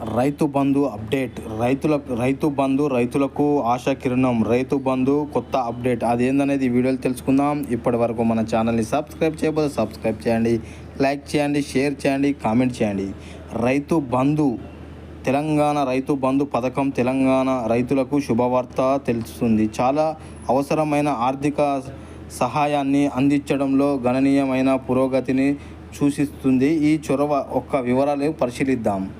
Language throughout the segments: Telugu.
రైతు బంధు అప్డేట్. రైతులకు రైతు బంధు రైతులకు ఆశా కిరణం. రైతు బంధు కొత్త అప్డేట్. అదేందనేది ఏందనేది వీడియోలు తెలుసుకుందాం. ఇప్పటి వరకు మన ఛానల్ని సబ్స్క్రైబ్ చేయబోతే సబ్స్క్రైబ్ చేయండి. లైక్ చేయండి షేర్ చేయండి కామెంట్ చేయండి. రైతు బంధు తెలంగాణ రైతు బంధు పథకం తెలంగాణ రైతులకు శుభవార్త తెలుస్తుంది. చాలా అవసరమైన ఆర్థిక సహాయాన్ని అందించడంలో గణనీయమైన పురోగతిని సూచిస్తుంది. ఈ చొరవ ఒక్క వివరాలు పరిశీలిద్దాం.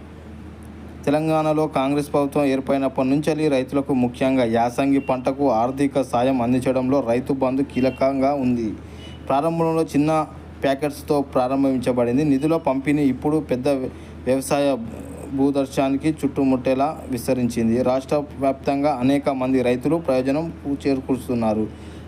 తెలంగాణలో కాంగ్రెస్ ప్రభుత్వం ఏర్పడినప్పటి నుంచి రైతులకు ముఖ్యంగా యాసంగి పంటకు ఆర్థిక సాయం అందించడంలో రైతు బంధు కీలకంగా ఉంది. ప్రారంభంలో చిన్న ప్యాకెట్స్తో ప్రారంభించబడింది. నిధుల పంపిణీ ఇప్పుడు పెద్ద వ్యవసాయ భూదర్శానికి చుట్టుముట్టేలా విస్తరించింది. రాష్ట్ర వ్యాప్తంగా అనేక మంది రైతులు ప్రయోజనం చేకూరుస్తున్నారు.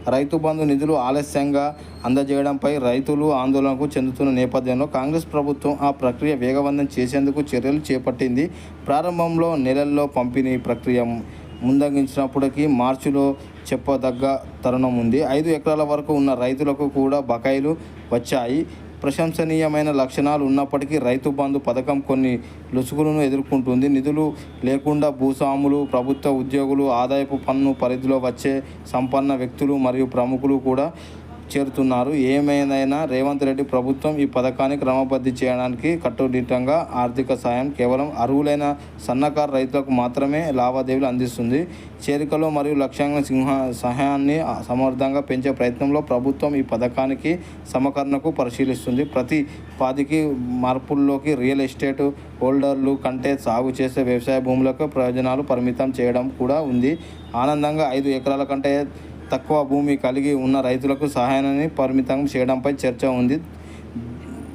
రైతు బంధు నిధులు ఆలస్యంగా అందజేయడంపై రైతులు ఆందోళనకు చెందుతున్న నేపథ్యంలో కాంగ్రెస్ ప్రభుత్వం ఆ ప్రక్రియ వేగవంతం చేసేందుకు చర్యలు చేపట్టింది. ప్రారంభంలో నెలల్లో పంపిణీ ప్రక్రియ ముందంగించినప్పటికీ మార్చిలో చెప్పదగ్గ తరుణం ఉంది. ఐదు ఎకరాల వరకు ఉన్న రైతులకు కూడా బకాయిలు వచ్చాయి. ప్రశంసనీయమైన లక్షణాలు ఉన్నప్పటికీ రైతు బంధు పథకం కొన్ని లొసుగులను ఎదుర్కొంటుంది. నిధులు లేకుండా భూస్వాములు ప్రభుత్వ ఉద్యోగులు ఆదాయపు పన్ను పరిధిలో వచ్చే సంపన్న వ్యక్తులు మరియు ప్రముఖులు కూడా చేరుతున్నారు. ఏమైనా రేవంత్ రెడ్డి ప్రభుత్వం ఈ పథకాన్ని క్రమబద్ధి చేయడానికి కట్టుదిట్టంగా ఆర్థిక సాయం కేవలం అర్హులైన సన్నకారు రైతులకు మాత్రమే లావాదేవీలు అందిస్తుంది. చేరికలు మరియు లక్ష్యంగా సింహ సహాయాన్ని సమర్థంగా పెంచే ప్రయత్నంలో ప్రభుత్వం ఈ పథకానికి సమకరణకు పరిశీలిస్తుంది. ప్రతి పాదికి మార్పుల్లోకి రియల్ ఎస్టేట్ హోల్డర్లు కంటే సాగు చేసే వ్యవసాయ భూములకు ప్రయోజనాలు పరిమితం చేయడం కూడా ఉంది. ఆనందంగా ఐదు ఎకరాల కంటే తక్కువ భూమి కలిగి ఉన్న రైతులకు సహాయాన్ని పరిమితం చేయడంపై చర్చ ఉంది.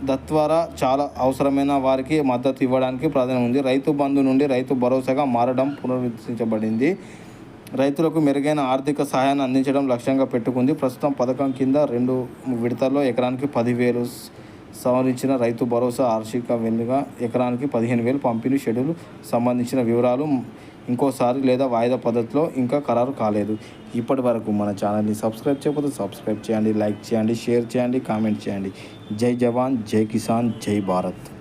తద్వారా చాలా అవసరమైన వారికి మద్దతు ఇవ్వడానికి ప్రాధాన్యం ఉంది. రైతు బంధు నుండి రైతు భరోసాగా మారడం పునరుద్ధరించబడింది. రైతులకు మెరుగైన ఆర్థిక సహాయాన్ని అందించడం లక్ష్యంగా పెట్టుకుంది. ప్రస్తుతం పథకం కింద రెండు విడతల్లో ఎకరానికి పదివేలు సవరించిన రైతు భరోసా ఆర్షిక వెన్నుగా ఎకరానికి పదిహేను వేలు పంపిణీ షెడ్యూల్ సంబంధించిన వివరాలు ఇంకోసారి లేదా వాయిదా పద్ధతిలో ఇంకా ఖరారు కాలేదు. ఇప్పటి వరకు మన ఛానల్ని సబ్స్క్రైబ్ చేయకపోతే సబ్స్క్రైబ్ చేయండి లైక్ చేయండి షేర్ చేయండి కామెంట్ చేయండి. జై జవాన్ జై కిసాన్ జై భారత్.